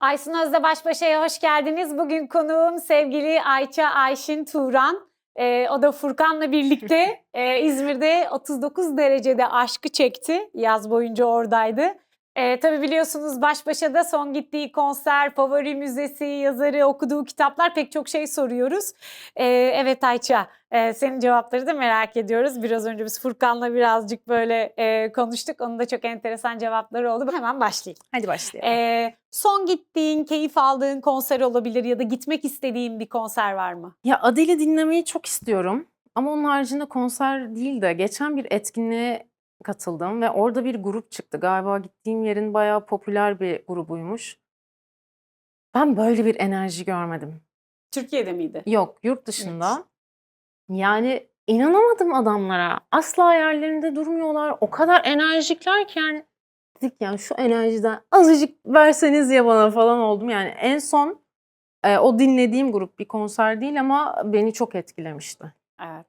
Aysun Özde Baş Başa'ya hoş geldiniz. Bugün konuğum sevgili Ayça Ayşin Turan. Ee, o da Furkan'la birlikte e, İzmir'de 39 derecede aşkı çekti. Yaz boyunca oradaydı. Ee, tabii biliyorsunuz Baş Başa'da son gittiği konser, favori müzesi, yazarı, okuduğu kitaplar pek çok şey soruyoruz. Ee, evet Ayça, e, senin cevapları da merak ediyoruz. Biraz önce biz Furkan'la birazcık böyle e, konuştuk. Onun da çok enteresan cevapları oldu. Hemen başlayayım. Hadi başlayalım. Ee, son gittiğin, keyif aldığın konser olabilir ya da gitmek istediğin bir konser var mı? ya Adele'i dinlemeyi çok istiyorum. Ama onun haricinde konser değil de geçen bir etkinliğe katıldım ve orada bir grup çıktı. Galiba gittiğim yerin bayağı popüler bir grubuymuş. Ben böyle bir enerji görmedim. Türkiye'de miydi? Yok, yurt dışında. Yani inanamadım adamlara. Asla yerlerinde durmuyorlar. O kadar enerjikler ki yani dedik yani şu enerjiden azıcık verseniz ya bana falan oldum. Yani en son e, o dinlediğim grup bir konser değil ama beni çok etkilemişti. Evet.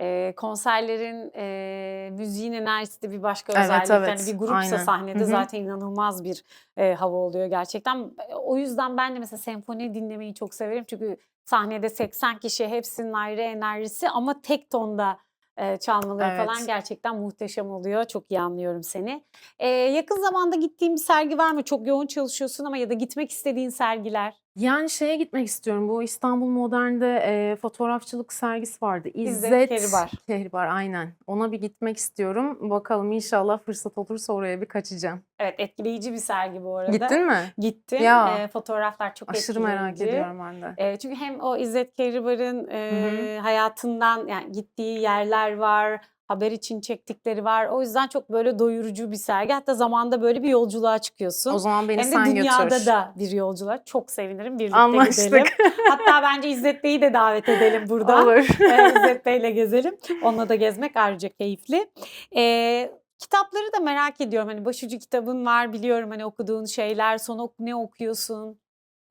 Ee, konserlerin e, müziğin enerjisi de bir başka Evet, özellik. evet. Yani bir grupsa Aynen. sahnede Hı hı. zaten inanılmaz bir e, hava oluyor gerçekten. O yüzden ben de mesela senfoni dinlemeyi çok severim. Çünkü sahnede 80 kişi hepsinin ayrı enerjisi ama tek tonda e, çalmaları Evet. falan gerçekten muhteşem oluyor. Çok iyi anlıyorum seni. Ee, yakın zamanda gittiğin bir sergi var mı? Çok yoğun çalışıyorsun ama ya da gitmek istediğin sergiler. Yani şeye gitmek istiyorum. Bu İstanbul Modern'de e, fotoğrafçılık sergisi vardı. İzzet İzzet Keribar. Keribar aynen. Ona bir gitmek istiyorum. Bakalım inşallah fırsat olursa oraya bir kaçacağım. Evet etkileyici bir sergi bu arada. Gittin mi? Gittim. Ya. Ee, fotoğraflar çok Aşırı merak etkileyici. ediyorum ben de. Ee, çünkü hem o İzzet Keribar'ın e, hayatından yani gittiği yerler var, haber için çektikleri var. O yüzden çok böyle doyurucu bir sergi. Hatta zamanda böyle bir yolculuğa çıkıyorsun. O zaman beni hem de sen dünyada götür. da bir yolculuğa. Çok sevinirim. Birlikte Anlaştık. gidelim. Hatta bence İzzet Bey'i de davet edelim burada. Olur. Ee, İzzet Bey'le gezelim. Onunla da gezmek ayrıca keyifli. Ee, kitapları da merak ediyorum. Hani başucu kitabın var biliyorum hani okuduğun şeyler. Son ok ne okuyorsun?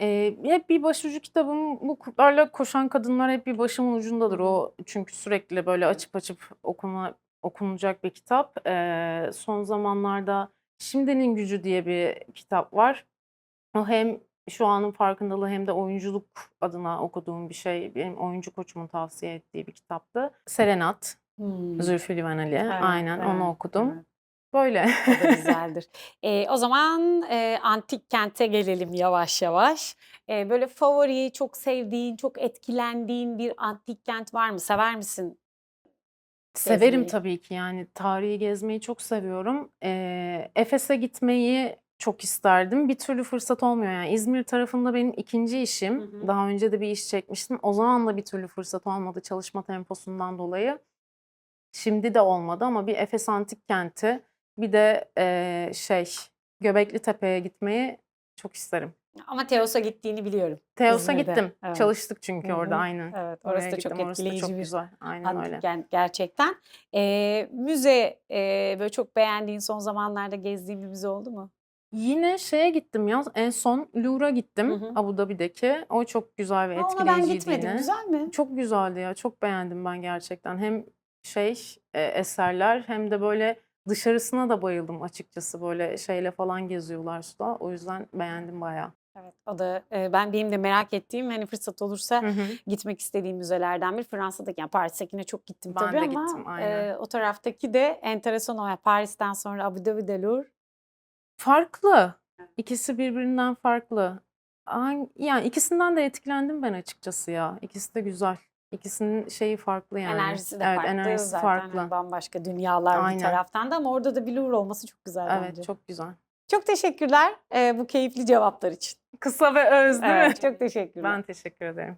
Ee, hep bir başucu kitabım bu kurtlarla koşan kadınlar hep bir başımın ucundadır o çünkü sürekli böyle açıp açıp okuma okunacak bir kitap. Ee, son zamanlarda Şimdinin Gücü diye bir kitap var. O hem şu anın farkındalığı hem de oyunculuk adına okuduğum bir şey. Benim oyuncu koçumun tavsiye ettiği bir kitaptı. Serenat, Hmm. Zülfü Livaneli. Evet, Aynen onu evet, okudum. evet. Böyle. O da güzeldir. Ee, o zaman e, antik kente gelelim yavaş yavaş. Ee, böyle favori, çok sevdiğin, çok etkilendiğin bir antik kent var mı? Sever misin? Severim Gezmeyi. tabii ki yani tarihi gezmeyi çok seviyorum. Ee, Efes'e gitmeyi çok isterdim. Bir türlü fırsat olmuyor yani. İzmir tarafında benim ikinci işim. Hı hı. Daha önce de bir iş çekmiştim. O zaman da bir türlü fırsat olmadı çalışma temposundan dolayı. Şimdi de olmadı ama bir Efes Antik Kenti bir de eee, şey Göbekli Tepe'ye gitmeyi çok isterim. Ama Teos'a gittiğini biliyorum. Teos'a İzmir'de, gittim. evet. Çalıştık çünkü Hı orada aynen. Evet, Oraya orası da çok gittim. Orası da etkileyici çok bir güzel. Aynen antik öyle. kent gerçekten. Ee, müze, e, böyle çok beğendiğin son zamanlarda gezdiğin bir müze oldu mu? Yine şeye gittim ya en son Louvre'a gittim Hı hı. Abu Dhabi'deki. O çok güzel ve Ha, ona ben etkileyiciydi gitmedim. yine. Güzel mi? Çok güzeldi ya. Çok beğendim ben gerçekten. Hem şey e, eserler hem de böyle dışarısına da bayıldım açıkçası. Böyle şeyle falan geziyorlar suda. O yüzden beğendim bayağı. Evet, o da e, ben benim de merak ettiğim hani fırsat olursa Hı hı. gitmek istediğim müzelerden bir. Fransa'daki yani Paris'tekine çok gittim Ben tabii de ama gittim, aynen. e, o taraftaki de enteresan o. Yani Paris'ten sonra Abu Dhabi'de Louvre. Farklı. İkisi birbirinden farklı. Yani ikisinden de etkilendim ben açıkçası ya. İkisi de güzel. İkisinin şeyi farklı yani. Enerjisi de evet, farklı. enerjisi Zaten farklı. hani bambaşka dünyalar bir Aynen. taraftan da ama orada da bir Louvre olması çok güzel Evet, bence. çok güzel. Çok teşekkürler e, bu keyifli cevaplar için. Kısa ve öz değil mi? Evet, çok teşekkürler. Ben teşekkür ederim.